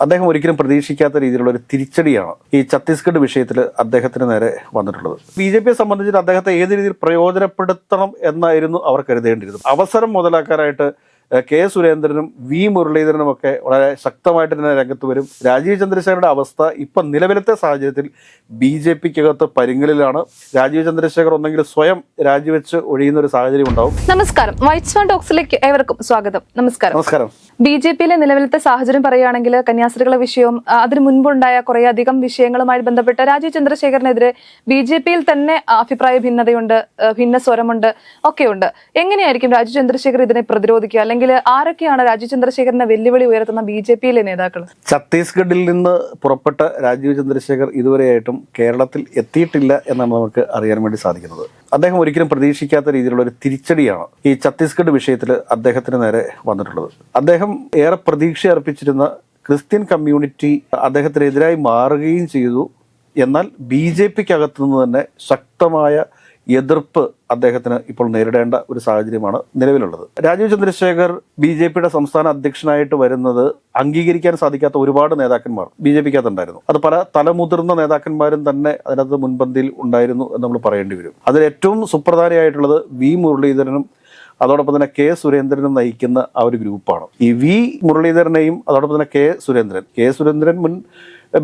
അദ്ദേഹം ഒരിക്കലും പ്രതീക്ഷിക്കാത്ത രീതിയിലുള്ള ഒരു തിരിച്ചടിയാണ് ഈ ഛത്തീസ്ഗഡ് വിഷയത്തിൽ അദ്ദേഹത്തിന് നേരെ വന്നിട്ടുള്ളത്. ബി ജെ പിയെ സംബന്ധിച്ചിട്ട് അദ്ദേഹത്തെ ഏത് രീതിയിൽ പ്രയോജനപ്പെടുത്തണം എന്നായിരുന്നു അവർ കരുതേണ്ടിയിരുന്നത്. അവസരം മുതലാക്കാനായിട്ട് കെ സുരേന്ദ്രനും വി മുരളീധരനും ഒക്കെ വളരെ ശക്തമായിട്ട് തന്നെ രംഗത്ത് വരും. രാജീവ് ചന്ദ്രശേഖരുടെ അവസ്ഥ ഇപ്പം നിലവിലത്തെ സാഹചര്യത്തിൽ ബി ജെ പിക്കകത്ത് പരിങ്ങലിലാണ്. രാജീവ് ചന്ദ്രശേഖർ ഒന്നെങ്കിൽ സ്വയം രാജിവെച്ച് ഒഴിയുന്ന ഒരു സാഹചര്യം ഉണ്ടാവും. നമസ്കാരം. വൈറ്റ്സ് ഡോക്സിലേക്ക് ഏവർക്കും സ്വാഗതം. നമസ്കാരം. നമസ്കാരം. ബി ജെ പിയിലെ നിലവിലത്തെ സാഹചര്യം പറയുകയാണെങ്കിൽ കന്യാസ്ത്രീകളുടെ വിഷയവും അതിന് മുൻപുണ്ടായ കുറേ അധികം വിഷയങ്ങളുമായി ബന്ധപ്പെട്ട് രാജീവ് ചന്ദ്രശേഖരനെതിരെ ബി ജെ പിയിൽ തന്നെ അഭിപ്രായ ഭിന്നതയുണ്ട് ഭിന്ന സ്വരമുണ്ട് ഒക്കെയുണ്ട്. എങ്ങനെയായിരിക്കും രാജീവ് ചന്ദ്രശേഖർ ഇതിനെ പ്രതിരോധിക്കുക? അല്ലെങ്കിൽ ആരൊക്കെയാണ് രാജീവ് ചന്ദ്രശേഖരനെ വെല്ലുവിളി ഉയർത്തുന്ന ബി ജെ പിയിലെ നേതാക്കൾ? ഛത്തീസ്ഗഡിൽ നിന്ന് പുറപ്പെട്ട രാജീവ് ചന്ദ്രശേഖർ ഇതുവരെയായിട്ടും കേരളത്തിൽ എത്തിയിട്ടില്ല എന്നാണ് നമുക്ക് അറിയാൻ വേണ്ടി സാധിക്കുന്നത്. അദ്ദേഹം ഒരിക്കലും പ്രതീക്ഷിക്കാത്ത രീതിയിലുള്ള ഒരു തിരിച്ചടിയാണ് ഈ ഛത്തീസ്ഗഡ് വിഷയത്തിൽ അദ്ദേഹത്തിന് നേരെ വന്നിട്ടുള്ളത്. അദ്ദേഹം ഏറെ പ്രതീക്ഷ അർപ്പിച്ചിരുന്ന ക്രിസ്ത്യൻ കമ്മ്യൂണിറ്റി അദ്ദേഹത്തിനെതിരായി മാറുകയും ചെയ്തു. എന്നാൽ ബി ജെ പിക്കകത്തു നിന്ന് തന്നെ ശക്തമായ എതിർപ്പ് അദ്ദേഹത്തിന് ഇപ്പോൾ നേരിടേണ്ട ഒരു സാഹചര്യമാണ് നിലവിലുള്ളത്. രാജീവ് ചന്ദ്രശേഖർ ബി ജെ പിയുടെ സംസ്ഥാന അധ്യക്ഷനായിട്ട് വരുന്നത് അംഗീകരിക്കാൻ സാധിക്കാത്ത ഒരുപാട് നേതാക്കന്മാർ ബി ജെ പിക്കകത്തുണ്ടായിരുന്നു. അത് പല തലമുതിർന്ന നേതാക്കന്മാരും തന്നെ അതിനകത്ത് മുൻപന്തിയിൽ ഉണ്ടായിരുന്നു എന്ന് നമ്മൾ പറയേണ്ടി വരും. അതിൽ ഏറ്റവും സുപ്രധാനമായിട്ടുള്ളത് വി മുരളീധരനും അതോടൊപ്പം തന്നെ കെ സുരേന്ദ്രനും നയിക്കുന്ന ആ ഒരു ഗ്രൂപ്പാണ്. ഈ വി മുരളീധരനെയും അതോടൊപ്പം തന്നെ കെ സുരേന്ദ്രൻ. കെ സുരേന്ദ്രൻ മുൻ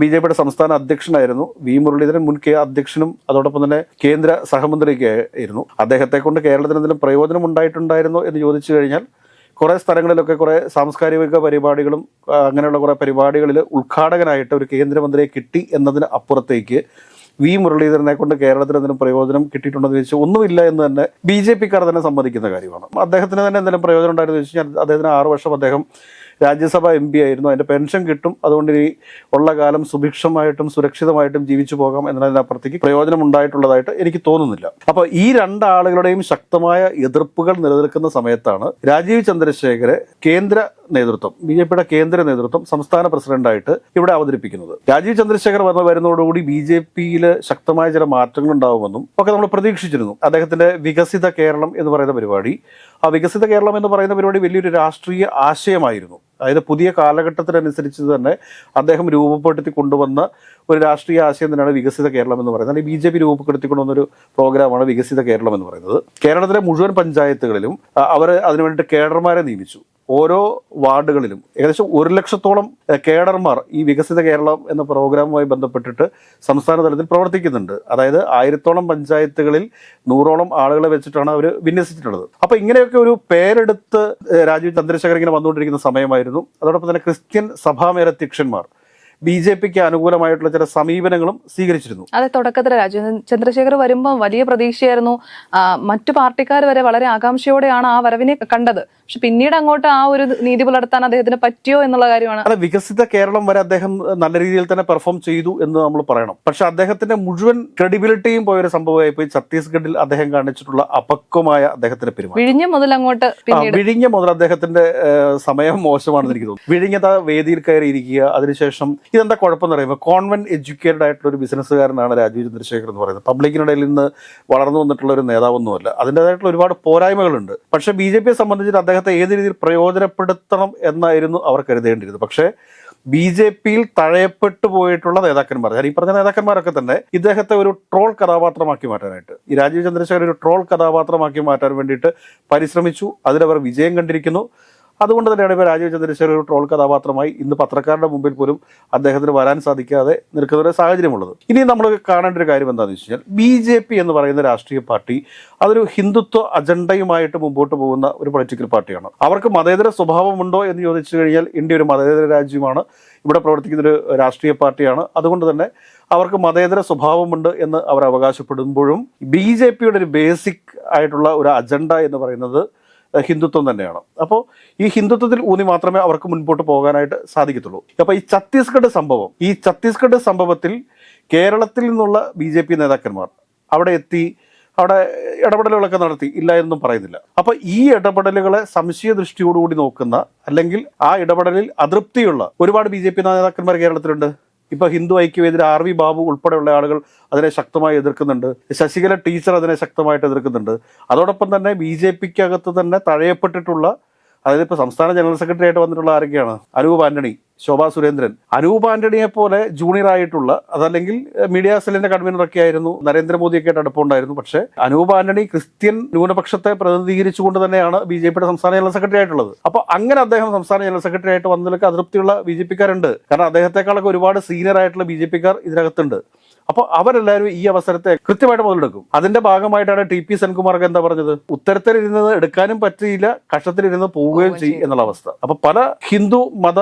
ബി ജെ പിയുടെ സംസ്ഥാന അധ്യക്ഷനായിരുന്നു. വി മുരളീധരൻ മുൻ കെ അധ്യക്ഷനും അതോടൊപ്പം തന്നെ കേന്ദ്ര സഹമന്ത്രിയൊക്കെ ആയിരുന്നു. അദ്ദേഹത്തെ കൊണ്ട് കേരളത്തിന് എന്തെങ്കിലും പ്രയോജനം ഉണ്ടായിട്ടുണ്ടായിരുന്നോ എന്ന് ചോദിച്ചു കഴിഞ്ഞാൽ കുറേ സ്ഥലങ്ങളിലൊക്കെ കുറേ സാംസ്കാരിക പരിപാടികളും അങ്ങനെയുള്ള കുറേ പരിപാടികളിൽ ഉദ്ഘാടകനായിട്ട് ഒരു കേന്ദ്രമന്ത്രിയെ കിട്ടി എന്നതിന് അപ്പുറത്തേക്ക് വി മുരളീധരനെ കൊണ്ട് കേരളത്തിന് എന്തെങ്കിലും പ്രയോജനം കിട്ടിയിട്ടുണ്ടെന്ന് ചോദിച്ചാൽ ഒന്നുമില്ല എന്ന് തന്നെ ബി ജെ പിക്കാർ തന്നെ സമ്മതിക്കുന്ന കാര്യമാണ്. അദ്ദേഹത്തിന് തന്നെ എന്തെങ്കിലും പ്രയോജനം ഉണ്ടായിരുന്നു ചോദിച്ചു കഴിഞ്ഞാൽ അദ്ദേഹത്തിന് ആറു വർഷം അദ്ദേഹം രാജ്യസഭ എം പി ആയിരുന്നു. അതിന്റെ പെൻഷൻ കിട്ടും. അതുകൊണ്ട് ഇനി ഉള്ള കാലം സുഭിക്ഷമായിട്ടും സുരക്ഷിതമായിട്ടും ജീവിച്ചു പോകാം എന്നതിനപ്പുറത്തേക്ക് പ്രയോജനം ഉണ്ടായിട്ടുള്ളതായിട്ട് എനിക്ക് തോന്നുന്നില്ല. അപ്പോൾ ഈ രണ്ടാളുകളുടെയും ശക്തമായ എതിർപ്പുകൾ നിലനിൽക്കുന്ന സമയത്താണ് രാജീവ് ചന്ദ്രശേഖരെ കേന്ദ്ര നേതൃത്വം ബി ജെ പിയുടെ കേന്ദ്ര നേതൃത്വം സംസ്ഥാന പ്രസിഡന്റായിട്ട് ഇവിടെ അവതരിപ്പിക്കുന്നത്. രാജീവ് ചന്ദ്രശേഖർ വന്ന വരുന്നതോടുകൂടി ബി ജെ പിയിൽ ശക്തമായ ചില മാറ്റങ്ങൾ ഉണ്ടാവുമെന്നും ഒക്കെ നമ്മൾ പ്രതീക്ഷിച്ചിരുന്നു. അദ്ദേഹത്തിന്റെ വികസിത കേരളം എന്ന് പറയുന്ന പരിപാടി ആ വികസിത കേരളം എന്ന് പറയുന്ന പരിപാടി വലിയൊരു രാഷ്ട്രീയ ആശയമായിരുന്നു. അതായത് പുതിയ കാലഘട്ടത്തിനനുസരിച്ച് തന്നെ അദ്ദേഹം രൂപപ്പെടുത്തി കൊണ്ടുവന്ന ഒരു രാഷ്ട്രീയ ആശയം തന്നെയാണ് വികസിത കേരളം എന്ന് പറയുന്നത്. അല്ലെങ്കിൽ ബി ജെ പി രൂപപ്പെടുത്തി കൊണ്ടുവന്നൊരു പ്രോഗ്രാമാണ് വികസിത കേരളം എന്ന് പറയുന്നത്. കേരളത്തിലെ മുഴുവൻ പഞ്ചായത്തുകളിലും അവർ അതിനുവേണ്ടിയിട്ട് കേഡർമാരെ നിയമിച്ചു. ഓരോ വാർഡുകളിലും ഏകദേശം ഒരു ലക്ഷത്തോളം കേഡർമാർ ഈ വികസിത കേരളം എന്ന പ്രോഗ്രാമുമായി ബന്ധപ്പെട്ടിട്ട് സംസ്ഥാന തലത്തിൽ പ്രവർത്തിക്കുന്നുണ്ട്. അതായത് ആയിരത്തോളം പഞ്ചായത്തുകളിൽ നൂറോളം ആളുകളെ വെച്ചിട്ടാണ് അവർ വിന്യസിച്ചിട്ടുള്ളത്. അപ്പോൾ ഇങ്ങനെയൊക്കെ ഒരു പേരെടുത്ത് രാജീവ് ചന്ദ്രശേഖർ ഇങ്ങനെ വന്നുകൊണ്ടിരിക്കുന്ന സമയമായിരുന്നു. അതോടൊപ്പം തന്നെ ക്രിസ്ത്യൻ സഭാമേലധ്യക്ഷന്മാർ ബി ജെ പിക്ക് അനുകൂലമായിട്ടുള്ള ചില സമീപനങ്ങളും സ്വീകരിച്ചിരുന്നു. അതെ തുടക്കത്തിൽ രാജീവ് ചന്ദ്രശേഖർ വരുമ്പോൾ വലിയ പ്രതീക്ഷയായിരുന്നു. മറ്റു പാർട്ടിക്കാർ വരെ വളരെ ആകാംക്ഷയോടെയാണ് ആ വരവിനെ കണ്ടത്. പക്ഷെ പിന്നീട് അങ്ങോട്ട് ആ ഒരു നീതി പുലർത്താൻ അദ്ദേഹത്തിന് പറ്റിയോ എന്നുള്ള കാര്യമാണ്. അല്ല വികസിത കേരളം വരെ അദ്ദേഹം നല്ല രീതിയിൽ തന്നെ പെർഫോം ചെയ്തു എന്ന് നമ്മൾ പറയണം. പക്ഷെ അദ്ദേഹത്തിന്റെ മുഴുവൻ ക്രെഡിബിലിറ്റിയും പോയൊരു സംഭവമായി പോയി ഛത്തീസ്ഗഡിൽ അദ്ദേഹം കാണിച്ചിട്ടുള്ള അപക്വമായ അദ്ദേഹത്തിന്റെ പെരുമാറ്റം. വിഴിഞ്ഞ മുതൽ അങ്ങോട്ട് വിഴിഞ്ഞ മുതൽ അദ്ദേഹത്തിന്റെ സമയം മോശമാണെന്ന് എനിക്ക് തോന്നുന്നു. വിഴിഞ്ഞത വേദിയിൽ കയറി ഇരിക്കുക അതിനുശേഷം ഇതെന്താ കുഴപ്പം എന്ന് പറയുമ്പോൾ കോൺവെന്റ് എഡ്യൂക്കേറ്റഡ് ആയിട്ടുള്ള ഒരു ബിസിനസ്സുകാരനാണ് രാജീവ് ചന്ദ്രശേഖർ എന്ന് പറയുന്നത്. പബ്ലിക്കിനിടയിൽ നിന്ന് വളർന്നു വന്നിട്ടുള്ള ഒരു നേതാവൊന്നുമല്ല. അതിന്റെതായിട്ടുള്ള ഒരുപാട് പോരായ്മകളുണ്ട്. പക്ഷെ ബി ജെ പിയെ സംബന്ധിച്ചിട്ട് അദ്ദേഹത്തെ ഏത് രീതിയിൽ പ്രയോജനപ്പെടുത്തണം എന്നായിരുന്നു അവർ കരുതേണ്ടിയിരുന്നത്. പക്ഷേ ബി ജെ പിയിൽ തഴയപ്പെട്ടു പോയിട്ടുള്ള നേതാക്കന്മാർ ഞാൻ ഈ പറഞ്ഞ നേതാക്കന്മാരൊക്കെ തന്നെ ഇദ്ദേഹത്തെ ഒരു ട്രോൾ കഥാപാത്രമാക്കി മാറ്റാനായിട്ട് ഈ രാജീവ് ചന്ദ്രശേഖരൻ ഒരു ട്രോൾ കഥാപാത്രമാക്കി മാറ്റാൻ വേണ്ടിയിട്ട് പരിശ്രമിച്ചു. അതിലവർ വിജയം കണ്ടിരിക്കുന്നു. അതുകൊണ്ട് തന്നെയാണ് ഇപ്പോൾ രാജീവ് ചന്ദ്രശേഖർ ഒരു ട്രോൾ കഥാപാത്രമായി ഇന്ന് പത്രക്കാരുടെ മുമ്പിൽ പോലും അദ്ദേഹത്തിന് വരാൻ സാധിക്കാതെ നിൽക്കുന്ന ഒരു സാഹചര്യമുള്ളത്. ഇനി നമ്മൾ കാണേണ്ട ഒരു കാര്യം എന്താണെന്ന് വെച്ച് കഴിഞ്ഞാൽ ബി ജെ പി എന്ന് പറയുന്ന രാഷ്ട്രീയ പാർട്ടി അതൊരു ഹിന്ദുത്വ അജണ്ടയുമായിട്ട് മുമ്പോട്ട് പോകുന്ന ഒരു പൊളിറ്റിക്കൽ പാർട്ടിയാണ്. അവർക്ക് മതേതര സ്വഭാവമുണ്ടോ എന്ന് ചോദിച്ചു കഴിഞ്ഞാൽ ഇന്ത്യ ഒരു മതേതര രാജ്യമാണ്. ഇവിടെ പ്രവർത്തിക്കുന്ന ഒരു രാഷ്ട്രീയ പാർട്ടിയാണ്. അതുകൊണ്ട് തന്നെ അവർക്ക് മതേതര സ്വഭാവമുണ്ട് എന്ന് അവർ അവകാശപ്പെടുമ്പോഴും ബി ജെ പിയുടെ ഒരു ബേസിക് ആയിട്ടുള്ള ഒരു അജണ്ട എന്ന് പറയുന്നത് ഹിന്ദുത്വം തന്നെയാണ്. അപ്പോൾ ഈ ഹിന്ദുത്വത്തിൽ ഊന്നി മാത്രമേ അവർക്ക് മുൻപോട്ട് പോകാനായിട്ട് സാധിക്കത്തുള്ളൂ. അപ്പോൾ ഈ ഛത്തീസ്ഗഡ് സംഭവം ഈ ഛത്തീസ്ഗഡ് സംഭവത്തിൽ കേരളത്തിൽ നിന്നുള്ള ബി ജെ പി നേതാക്കന്മാർ അവിടെ എത്തി അവിടെ ഇടപെടലുകളൊക്കെ നടത്തി ഇല്ല എന്നും പറയുന്നില്ല. അപ്പൊ ഈ ഇടപെടലുകളെ സംശയ ദൃഷ്ടിയോടുകൂടി നോക്കുന്ന അല്ലെങ്കിൽ ആ ഇടപെടലിൽ അതൃപ്തിയുള്ള ഒരുപാട് ബി നേതാക്കന്മാർ കേരളത്തിലുണ്ട്. ഇപ്പൊ ഹിന്ദു ഐക്യവേദിയിൽ ആർ വി ബാബു ഉൾപ്പെടെയുള്ള ആളുകൾ അതിനെ ശക്തമായി എതിർക്കുന്നുണ്ട്. ശശികല ടീച്ചർ അതിനെ ശക്തമായിട്ട് എതിർക്കുന്നുണ്ട്. അതോടൊപ്പം തന്നെ ബി ജെ പിക്ക് അകത്ത് തന്നെ തഴയപ്പെട്ടിട്ടുള്ള അതായത് ഇപ്പൊ സംസ്ഥാന ജനറൽ സെക്രട്ടറി ആയിട്ട് വന്നിട്ടുള്ള ആരൊക്കെയാണ്? അനൂപ് ആന്റണി. ശോഭാ സുരേന്ദ്രൻ. അനൂപ് ആന്റണിയെ പോലെ ജൂനിയർ ആയിട്ടുള്ള അതല്ലെങ്കിൽ മീഡിയ സെല്ലിന്റെ കൺവീനറൊക്കെ ആയിരുന്നു. നരേന്ദ്രമോദിയൊക്കെ ആയിട്ട് അടുപ്പമുണ്ടായിരുന്നു പക്ഷെ അനൂപ് ആന്റണി ക്രിസ്ത്യൻ ന്യൂനപക്ഷത്തെ പ്രതിനിധീകരിച്ചുകൊണ്ട് തന്നെയാണ് ബി ജെ പിയുടെ സംസ്ഥാന ജനറൽ സെക്രട്ടറി ആയിട്ടുള്ളത്. അപ്പൊ അങ്ങനെ അദ്ദേഹം സംസ്ഥാന ജനറൽ സെക്രട്ടറി ആയിട്ട് വന്നതിലൊക്കെ അതൃപ്തിയുള്ള ബി ജെ പിക്കാരുണ്ട്. കാരണം അദ്ദേഹത്തെക്കാളൊക്കെ ഒരുപാട് സീനിയർ ആയിട്ടുള്ള ബി ജെ പിക്കാർ ഇതിനകത്തുണ്ട്. അപ്പോൾ അവരെല്ലാവരും ഈ അവസരത്തെ കൃത്യമായിട്ട് മുതലെടുക്കും. അതിന്റെ ഭാഗമായിട്ടാണ് ടി പി സെൻകുമാർക്ക് എന്താ പറഞ്ഞത്? ഉത്തരത്തിലിരുന്നത് എടുക്കാനും പറ്റിയില്ല കഷത്തിലിരുന്ന് പോവുകയും ചെയ്യും എന്നുള്ള അവസ്ഥ. അപ്പൊ പല ഹിന്ദു മത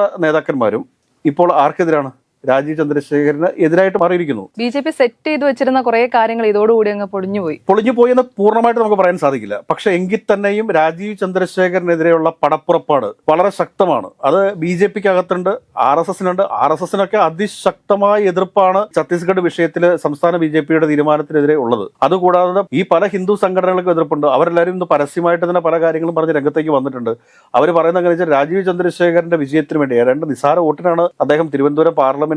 നേതാക്കന്മാരും ഇപ്പോൾ ആർക്കെതിരാണ്? രാജീവ് ചന്ദ്രശേഖരന് എതിരായിട്ട് മാറിയിരിക്കുന്നു. ബി ജെ പി സെറ്റ് ചെയ്ത് വെച്ചിരുന്ന കുറെ കാര്യങ്ങൾ ഇതോടുകൂടി അങ്ങ് പൊളിഞ്ഞുപോയി പൊളിഞ്ഞു പോയി എന്ന് പൂർണമായിട്ട് നമുക്ക് പറയാൻ സാധിക്കില്ല. പക്ഷെ എങ്കിൽ തന്നെയും രാജീവ് ചന്ദ്രശേഖരനെതിരെയുള്ള പടപ്പുറപ്പാട് വളരെ ശക്തമാണ്. അത് ബി ജെ പിക്ക് അകത്തുണ്ട് ആർ എസ് എസിനുണ്ട്. ആർ എസ് എസിനൊക്കെ അതിശക്തമായ എതിർപ്പാണ് ഛത്തീസ്ഗഡ് വിഷയത്തിൽ സംസ്ഥാന ബി ജെ പിയുടെ തീരുമാനത്തിനെതിരെ ഉള്ളത്. അതുകൂടാതെ ഈ പല ഹിന്ദു സംഘടനകൾക്കും എതിർപ്പുണ്ട്. അവരെല്ലാവരും ഇന്ന് പരസ്യമായിട്ട് തന്നെ പല കാര്യങ്ങളും പറഞ്ഞ് രംഗത്തേക്ക് വന്നിട്ടുണ്ട്. അവർ പറയുന്നത് എങ്ങനെ വെച്ചാൽ രാജീവ് ചന്ദ്രശേഖരന്റെ വിജയത്തിന് വേണ്ടി ഏതാണ്ട് നിസാര വോട്ടിനാണ് അദ്ദേഹം തിരുവനന്തപുരം പാർലമെന്റ്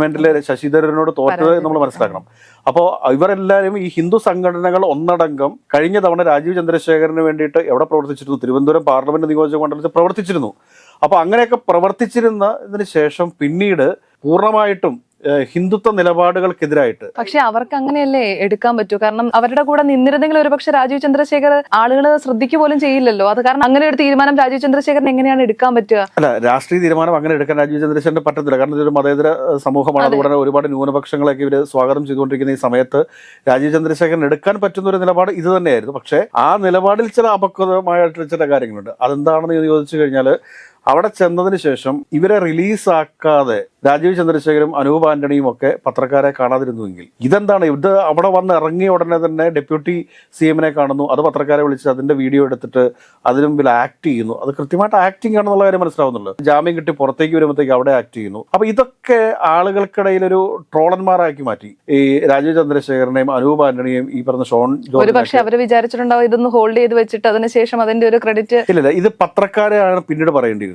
മെന്റിലെ ശശി തരൂരിനോട് തോറ്റത് നമ്മൾ മനസ്സിലാക്കണം. അപ്പോൾ ഇവരെല്ലാവരും ഈ ഹിന്ദു സംഘടനകൾ ഒന്നടങ്കം കഴിഞ്ഞ തവണ രാജീവ് ചന്ദ്രശേഖരന് വേണ്ടിയിട്ട് എവിടെ പ്രവർത്തിച്ചിരുന്നു? തിരുവനന്തപുരം പാർലമെന്റ് നിയോജക മണ്ഡലത്തിൽ പ്രവർത്തിച്ചിരുന്നു. അപ്പോൾ അങ്ങനെയൊക്കെ പ്രവർത്തിച്ചിരുന്നതിന് ശേഷം പിന്നീട് പൂർണമായിട്ടും ഹിന്ദുത്വ നിലപാടുകൾക്കെതിരായിട്ട്. പക്ഷെ അവർക്ക് അങ്ങനെയല്ലേ എടുക്കാൻ പറ്റൂ? കാരണം അവരുടെ കൂടെ നിന്നിരുന്നെങ്കിൽ ഒരുപക്ഷെ രാജീവ് ചന്ദ്രശേഖർ ആളുകൾ ശ്രദ്ധിക്കുക പോലും ചെയ്യില്ലല്ലോ. അത് കാരണം അങ്ങനെ ഒരു തീരുമാനം രാജീവ് ചന്ദ്രശേഖരൻ എങ്ങനെയാണ് എടുക്കാൻ പറ്റുക? അല്ല രാഷ്ട്രീയ തീരുമാനം അങ്ങനെ എടുക്കാൻ രാജീവ് ചന്ദ്രശേഖരന് പറ്റത്തില്ല. കാരണം ഇതൊരു മതേതര സമൂഹമാണ്. അതുകൊണ്ട് ഒരുപാട് ന്യൂനപക്ഷങ്ങളൊക്കെ ഇവർ സ്വാഗതം ചെയ്തുകൊണ്ടിരിക്കുന്ന ഈ സമയത്ത് രാജീവ് ചന്ദ്രശേഖരൻ എടുക്കാൻ പറ്റുന്ന ഒരു നിലപാട് ഇത് തന്നെയായിരുന്നു. പക്ഷേ ആ നിലപാടിൽ ചില അപക്വതമായിട്ടുള്ള ചില കാര്യങ്ങളുണ്ട്. അതെന്താണെന്ന് ചോദിച്ചു കഴിഞ്ഞാൽ അവിടെ ചെന്നതിന് ശേഷം ഇവരെ റിലീസാക്കാതെ രാജീവ് ചന്ദ്രശേഖരും അനൂപ് ആന്റണിയും ഒക്കെ പത്രക്കാരെ കാണാതിരുന്നുവെങ്കിൽ ഇതെന്താണ്? ഇത് അവിടെ വന്ന് ഇറങ്ങിയ ഉടനെ തന്നെ ഡെപ്യൂട്ടി സി എമ്മിനെ കാണുന്നു. അത് പത്രക്കാരെ വിളിച്ച് അതിന്റെ വീഡിയോ എടുത്തിട്ട് അതിനു മുമ്പിൽ ആക്ട് ചെയ്യുന്നു. അത് കൃത്യമായിട്ട് ആക്ടിംഗ് ആണെന്നുള്ള കാര്യം മനസ്സിലാവുന്നുള്ളൂ ജാമ്യം കിട്ടി പുറത്തേക്ക് വരുമ്പോഴത്തേക്ക് അവിടെ ആക്ട് ചെയ്യുന്നു. അപ്പൊ ഇതൊക്കെ ആളുകൾക്കിടയിൽ ഒരു ട്രോളന്മാരാക്കി മാറ്റി. ഈ രാജീവ് ചന്ദ്രശേഖരനെയും അനൂപ് ആന്റണിയെയും ഈ പറഞ്ഞ ഷോൺ ഒരു അവർ പക്ഷെ വിചാരിച്ചിട്ടുണ്ടാവും ഇതൊന്ന് ഹോൾഡ് ചെയ്ത് വെച്ചിട്ട് അതിനുശേഷം അതിന്റെ ഒരു ക്രെഡിറ്റ് ഇല്ല. ഇത് പത്രക്കാരെയാണ് പിന്നീട് പറയേണ്ടിയിരുന്നത്.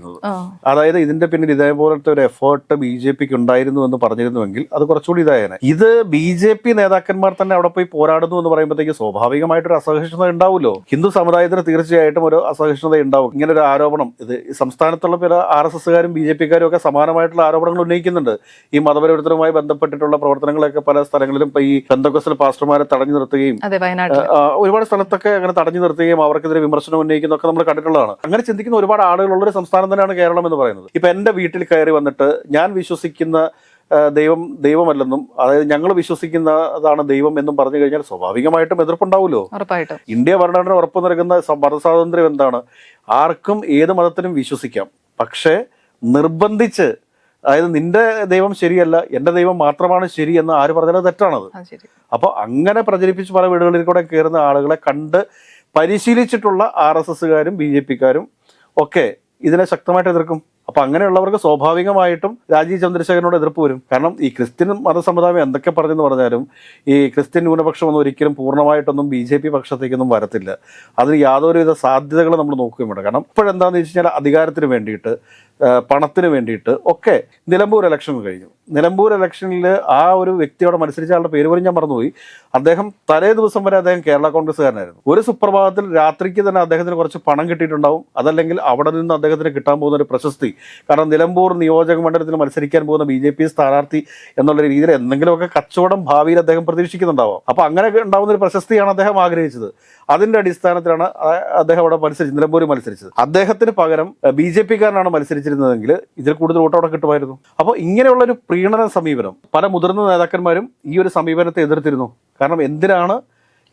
അതായത് ഇതിന്റെ പിന്നിൽ ഇതേപോലത്തെ ഒരു എഫേർട്ട് ബി ജെ പിക്ക് ഉണ്ടായിരുന്നു എന്ന് പറഞ്ഞിരുന്നുവെങ്കിൽ അത് കുറച്ചുകൂടി ഇതായേനെ. ഇത് ബി ജെ പി നേതാക്കന്മാർ തന്നെ അവിടെ പോയി പോരാടുന്നു എന്ന് പറയുമ്പോഴത്തേക്ക് സ്വാഭാവികമായിട്ടൊരു അസഹിഷ്ണുത ഉണ്ടാവുമല്ലോ. ഹിന്ദു സമുദായത്തിന് തീർച്ചയായിട്ടും ഒരു അസഹിഷ്ണുത ഉണ്ടാവും. ഇങ്ങനെ ഒരു ആരോപണം. ഇത് സംസ്ഥാനത്തുള്ള പല ആർ എസ് എസ്സുകാരും ബി ജെ പിക്കാരും ഒക്കെ സമാനമായിട്ടുള്ള ആരോപണങ്ങൾ ഉന്നയിക്കുന്നുണ്ട്. ഈ മതപരിവർത്തനവുമായി ബന്ധപ്പെട്ടിട്ടുള്ള പ്രവർത്തനങ്ങളൊക്കെ പല സ്ഥലങ്ങളിലും ഇപ്പൊ ഈ ബന്ധക്കസിൽ പാസ്റ്റർമാരെ തടഞ്ഞു നിർത്തുകയും ഒരുപാട് സ്ഥലത്തൊക്കെ അങ്ങനെ തടഞ്ഞു നിർത്തുകയും അവർക്കെതിരെ വിമർശനം ഉന്നയിക്കുന്നതൊക്കെ നമ്മൾ കണ്ടിട്ടുള്ളതാണ്. അങ്ങനെ ചിന്തിക്കുന്ന ഒരുപാട് ആളുകളുള്ള ഒരു സംസ്ഥാനം തന്നെയാണ് കേരളം എന്ന് പറയുന്നത്. ഇപ്പൊ എന്റെ വീട്ടിൽ കയറി വന്നിട്ട് ഞാൻ വിശ്വസിക്കുന്ന ദൈവം ദൈവമല്ലെന്നും അതായത് ഞങ്ങൾ വിശ്വസിക്കുന്നതാണ് ദൈവം എന്നും പറഞ്ഞു കഴിഞ്ഞാൽ സ്വാഭാവികമായിട്ടും എതിർപ്പുണ്ടാവുമല്ലോ. ഇന്ത്യ ഭരണഘടന ഉറപ്പു നൽകുന്ന മതസ്വാതന്ത്ര്യം എന്താണ്? ആർക്കും ഏത് മതത്തിനും വിശ്വസിക്കാം. പക്ഷേ നിർബന്ധിച്ച് അതായത് നിന്റെ ദൈവം ശരിയല്ല എന്റെ ദൈവം മാത്രമാണ് ശരി എന്ന് ആര് പറഞ്ഞാലും തെറ്റാണത്. അപ്പൊ അപ്പോൾ അങ്ങനെ പ്രചരിപ്പിച്ച് പല വീടുകളിൽ കൂടെ കയറുന്ന ആളുകളെ കണ്ട് പരിശീലിച്ചിട്ടുള്ള ആർ എസ് എസ്സുകാരും ബി ജെ പിക്കാരും ഒക്കെ ഇതിനെ ശക്തമായിട്ട് എതിർക്കും. അപ്പൊ അങ്ങനെയുള്ളവർക്ക് സ്വാഭാവികമായിട്ടും രാജീവ് ചന്ദ്രശേഖരനോട് എതിർപ്പ് വരും. കാരണം ഈ ക്രിസ്ത്യൻ മതസമുദായം എന്തൊക്കെ പറഞ്ഞെന്ന് പറഞ്ഞാലും ഈ ക്രിസ്ത്യൻ ന്യൂനപക്ഷം ഒന്നും ഒരിക്കലും പൂർണമായിട്ടൊന്നും ബി ജെ പി പക്ഷത്തേക്കൊന്നും വരത്തില്ല. അതിന് യാതൊരുവിധ സാധ്യതകൾ നമ്മൾ നോക്കുകയും വേണം കാരണം ഇപ്പോഴെന്താണെന്ന് വെച്ച് കഴിഞ്ഞാൽ അധികാരത്തിന് വേണ്ടിയിട്ട് പണത്തിന് വേണ്ടിയിട്ട് ഒക്കെ നിലമ്പൂർ ഇലക്ഷൻ കഴിഞ്ഞു. നിലമ്പൂർ ഇലക്ഷനിൽ ആ ഒരു വ്യക്തിയോട് മത്സരിച്ച ആളുടെ പേര് പോലും ഞാൻ മറന്നുപോയി. അദ്ദേഹം തലേ ദിവസം വരെ അദ്ദേഹം കേരള കോൺഗ്രസ്സുകാരനായിരുന്നു. ഒരു സുപ്രഭാതത്തിൽ രാത്രിക്ക് തന്നെ അദ്ദേഹത്തിന് കുറച്ച് പണം കിട്ടിയിട്ടുണ്ടാവും. അതല്ലെങ്കിൽ അവിടെ നിന്ന് അദ്ദേഹത്തിന് കിട്ടാൻ പോകുന്ന ഒരു പ്രശസ്തി. കാരണം നിലമ്പൂർ നിയോജക മണ്ഡലത്തിൽ മത്സരിക്കാൻ പോകുന്ന ബി ജെ പി സ്ഥാനാർത്ഥി എന്നുള്ള രീതിയിൽ എന്തെങ്കിലുമൊക്കെ കച്ചവടം ഭാവിയിൽ അദ്ദേഹം പ്രതീക്ഷിക്കുന്നുണ്ടാവും. അപ്പോൾ അങ്ങനെ ഉണ്ടാകുന്ന ഒരു പ്രശസ്തിയാണ് അദ്ദേഹം ആഗ്രഹിച്ചത്. അതിന്റെ അടിസ്ഥാനത്തിലാണ് അദ്ദേഹം അവിടെ മത്സരിച്ചത് നിലമ്പൂരിൽ മത്സരിച്ചത്. അദ്ദേഹത്തിന് പകരം ബി ജെ പിക്കാരനാണ് മത്സരിച്ചിരുന്നതെങ്കിൽ ഇതിൽ കൂടുതൽ വോട്ട് അവിടെ കിട്ടുമായിരുന്നു. അപ്പോൾ ഇങ്ങനെയുള്ള ഒരു പ്രീണന സമീപനം പല മുതിർന്ന നേതാക്കന്മാരും ഈ ഒരു സമീപനത്തെ എതിർത്തിരുന്നു. കാരണം എന്തിനാണ്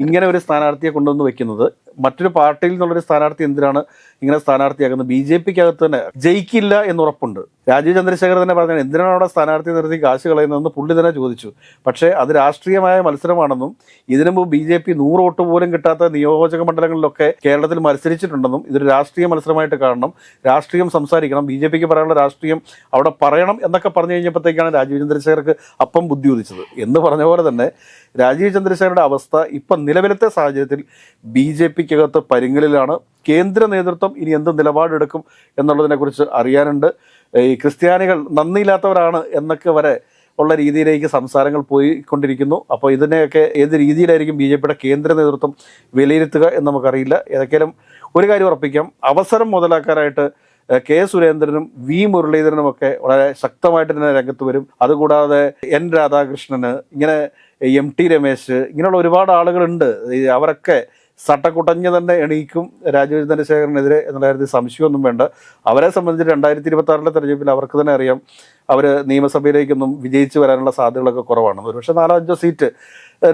ഇങ്ങനെ ഒരു സ്ഥാനാർത്ഥിയെ കൊണ്ടുവന്ന് വെക്കുന്നത്? മറ്റൊരു പാർട്ടിയിൽ നിന്നുള്ളൊരു സ്ഥാനാർത്ഥി എന്തിനാണ് ഇങ്ങനെ സ്ഥാനാർത്ഥിയാക്കുന്നത്? ബി ജെ പിക്ക് അകത്ത് തന്നെ ജയിക്കില്ല എന്ന് ഉറപ്പുണ്ട്. രാജീവ് ചന്ദ്രശേഖർ തന്നെ പറഞ്ഞാൽ എന്തിനാണ് അവിടെ സ്ഥാനാർത്ഥി നിർത്തി കാശ് കളയുന്നതെന്ന് പുള്ളി തന്നെ ചോദിച്ചു. പക്ഷേ അത് രാഷ്ട്രീയമായ മത്സരമാണെന്നും ഇതിനു മുമ്പ് ബി ജെ പി നൂറ് വോട്ട് പോലും കിട്ടാത്ത നിയോജക മണ്ഡലങ്ങളിലൊക്കെ കേരളത്തിൽ മത്സരിച്ചിട്ടുണ്ടെന്നും ഇതൊരു രാഷ്ട്രീയ മത്സരമായിട്ട് കാണണം. രാഷ്ട്രീയം സംസാരിക്കണം. ബി ജെ പിക്ക് പറയാനുള്ള രാഷ്ട്രീയം അവിടെ പറയണം എന്നൊക്കെ പറഞ്ഞു കഴിഞ്ഞപ്പോഴത്തേക്കാണ് രാജീവ് ചന്ദ്രശേഖർക്ക് അപ്പം ബുദ്ധി ഉദിച്ചത്. എന്ന് പറഞ്ഞ പോലെ തന്നെ രാജീവ് ചന്ദ്രശേഖരുടെ അവസ്ഥ ഇപ്പം നിലവിലത്തെ സാഹചര്യത്തിൽ ബി ജെ പിക്കകത്ത് പരിങ്ങലിലാണ്. കേന്ദ്ര നേതൃത്വം ഇനി എന്ത് നിലപാടെടുക്കും എന്നുള്ളതിനെക്കുറിച്ച് അറിയാനുണ്ട്. ഈ ക്രിസ്ത്യാനികൾ നന്ദിയില്ലാത്തവരാണ് എന്നൊക്കെ വരെ ഉള്ള രീതിയിലേക്ക് സംസാരങ്ങൾ പോയിക്കൊണ്ടിരിക്കുന്നു. അപ്പോൾ ഇതിനെയൊക്കെ ഏത് രീതിയിലായിരിക്കും ബി ജെ പിയുടെ കേന്ദ്ര നേതൃത്വം വിലയിരുത്തുക എന്ന് നമുക്കറിയില്ല. ഏതൊക്കെയാലും ഒരു കാര്യം ഉറപ്പിക്കാം. അവസരം മുതലാക്കാനായിട്ട് കെ സുരേന്ദ്രനും വി മുരളീധരനും ഒക്കെ വളരെ ശക്തമായിട്ട് തന്നെ രംഗത്ത് വരും. അതുകൂടാതെ എൻ രാധാകൃഷ്ണന് ഇങ്ങനെ എം ടി രമേശ് ഇങ്ങനെയുള്ള ഒരുപാട് ആളുകളുണ്ട്. അവരൊക്കെ സട്ടക്കുട്ടഞ്ഞ് തന്നെ എണീക്കും രാജീവ് ചന്ദ്രശേഖരനെതിരെ എന്നുള്ള കാര്യത്തിൽ സംശയമൊന്നും വേണ്ട. അവരെ സംബന്ധിച്ച് രണ്ടായിരത്തി ഇരുപത്തി ആറിലെ തെരഞ്ഞെടുപ്പിൽ അവർക്ക് തന്നെ അറിയാം. അവർ നിയമസഭയിലേക്കൊന്നും വിജയിച്ചു വരാനുള്ള സാധ്യതകളൊക്കെ കുറവാണ്. ഒരുപക്ഷെ നാലോ അഞ്ചോ സീറ്റ്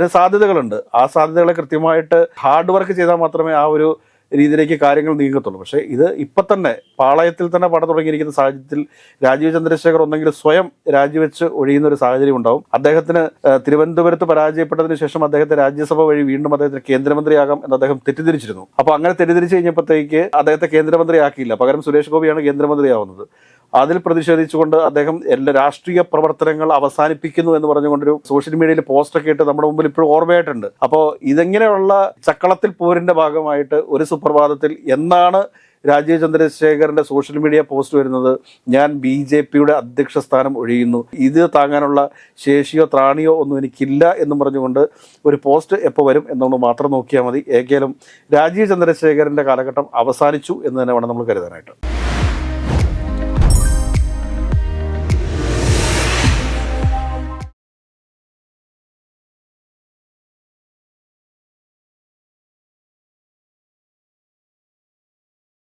സാധ്യതകളുണ്ട്. ആ സാധ്യതകളെ കൃത്യമായിട്ട് ഹാർഡ് വർക്ക് ചെയ്താൽ മാത്രമേ ആ ഒരു രീതിയിലേക്ക് കാര്യങ്ങൾ നീങ്ങത്തുള്ളൂ. പക്ഷേ ഇത് ഇപ്പം തന്നെ പാളയത്തിൽ തന്നെ പട തുടങ്ങിയിരിക്കുന്ന സാഹചര്യത്തിൽ രാജീവ് ചന്ദ്രശേഖർ ഒന്നെങ്കിൽ സ്വയം രാജിവെച്ച് ഒഴിയുന്ന ഒരു സാഹചര്യം ഉണ്ടാവും. അദ്ദേഹത്തിന് തിരുവനന്തപുരത്ത് പരാജയപ്പെട്ടതിന് ശേഷം അദ്ദേഹത്തെ രാജ്യസഭ വഴി വീണ്ടും അദ്ദേഹത്തിന് കേന്ദ്രമന്ത്രിയാകാം എന്ന് അദ്ദേഹം തെറ്റിദ്ധരിച്ചിരുന്നു. അപ്പോൾ അങ്ങനെ തെറ്റിദ്ധരിച്ച് കഴിഞ്ഞപ്പോഴത്തേക്ക് അദ്ദേഹത്തെ കേന്ദ്രമന്ത്രിയാക്കിയില്ല. പകരം സുരേഷ് ഗോപിയാണ് കേന്ദ്രമന്ത്രിയാവുന്നത്. അതിൽ പ്രതിഷേധിച്ചുകൊണ്ട് അദ്ദേഹം എല്ലാ രാഷ്ട്രീയ പ്രവർത്തനങ്ങൾ അവസാനിപ്പിക്കുന്നു എന്ന് പറഞ്ഞുകൊണ്ടൊരു സോഷ്യൽ മീഡിയയിൽ പോസ്റ്റൊക്കെ ഇട്ട് നമ്മുടെ മുമ്പിൽ ഇപ്പോഴും ഓർമ്മയായിട്ടുണ്ട്. അപ്പോൾ ഇതെങ്ങനെയുള്ള ചക്കളത്തിൽ പോരിന്റെ ഭാഗമായിട്ട് ഒരു സുപ്രഭാതത്തിൽ എന്നാണ് രാജീവ് ചന്ദ്രശേഖരന്റെ സോഷ്യൽ മീഡിയ പോസ്റ്റ് വരുന്നത്? ഞാൻ ബി ജെ പിയുടെ അധ്യക്ഷ സ്ഥാനം ഒഴിയുന്നു. ഇത് താങ്ങാനുള്ള ശേഷിയോ ത്രാണിയോ ഒന്നും എനിക്കില്ല എന്നും പറഞ്ഞുകൊണ്ട് ഒരു പോസ്റ്റ് എപ്പോൾ വരും എന്നുള്ളത് മാത്രം നോക്കിയാൽ മതി. ഏകേലും രാജീവ് ചന്ദ്രശേഖരന്റെ കാലഘട്ടം അവസാനിച്ചു എന്ന് തന്നെ വേണം നമ്മൾ കരുതാനായിട്ട്.